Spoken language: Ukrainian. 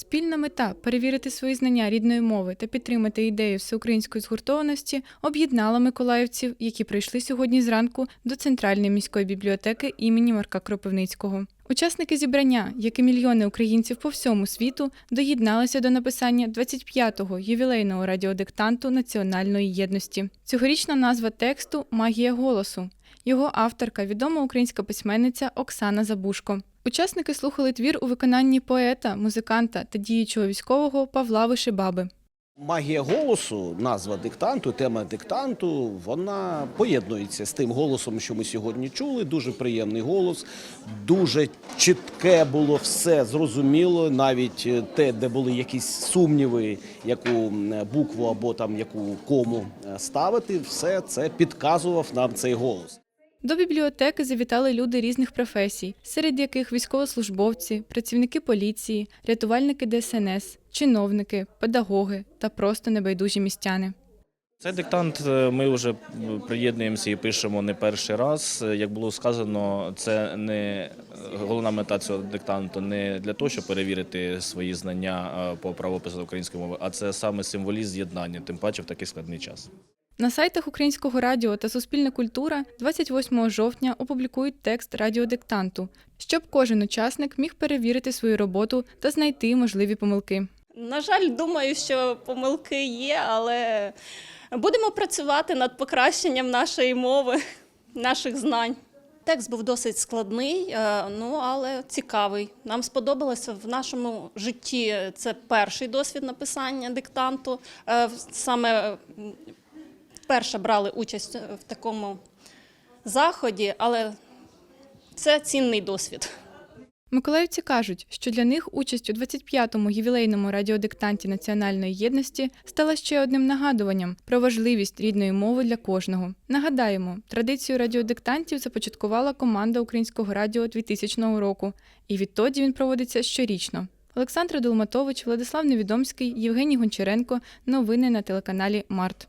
Спільна мета перевірити свої знання рідної мови та підтримати ідею всеукраїнської згуртованості об'єднала миколаївців, які прийшли сьогодні зранку до центральної міської бібліотеки імені Марка Кропивницького. Учасники зібрання, як і мільйони українців по всьому світу, доєдналися до написання 25-го ювілейного радіодиктанту національної єдності. Цьогорічна назва тексту Магія голосу. Його авторка відома українська письменниця Оксана Забушко. Учасники слухали твір у виконанні поета, музиканта та діючого військового Павла Вишибаби. Магія голосу, назва диктанту, тема диктанту, вона поєднується з тим голосом, що ми сьогодні чули. Дуже приємний голос, дуже чітке було все зрозуміло, навіть е, те, де були якісь сумніви, яку букву або там яку кому е, ставити, все це підказував нам цей голос. До бібліотеки завітали люди різних професій, серед яких військовослужбовці, працівники поліції, рятувальники ДСНС, чиновники, педагоги та просто небайдужі містяни. Цей диктант е, ми вже приєднуємося і пишемо не перший раз. Як було сказано, це не головна мета цього диктанту не для того, щоб перевірити свої знання е, по правопису української мови, а це саме символізм з'єднання, тим паче в такий складний час. На сайтах Українського радіо та Суспільна культура 28 жовтня опублікують текст радіодиктанту, щоб кожен учасник міг перевірити свою роботу та знайти можливі помилки. На жаль, думаю, що помилки є, але будемо працювати над покращенням нашої мови, наших знань. Текст був досить складний, е, ну але цікавий. Нам сподобалося в нашому житті. Це перший досвід написання диктанту. Е, Саме вперше брали участь в такому заході, але це цінний досвід. Миколаївці кажуть, що для них участь у 25-му ювілейному радіодиктанті національної єдності стала ще одним нагадуванням про важливість рідної мови для кожного. Нагадаємо, традицію радіодиктантів започаткувала команда Українського радіо 2000 року, і відтоді він проводиться щорічно. Олександр Долматович, Владислав Невідомський, Євгеній Гончаренко. Новини на телеканалі Март.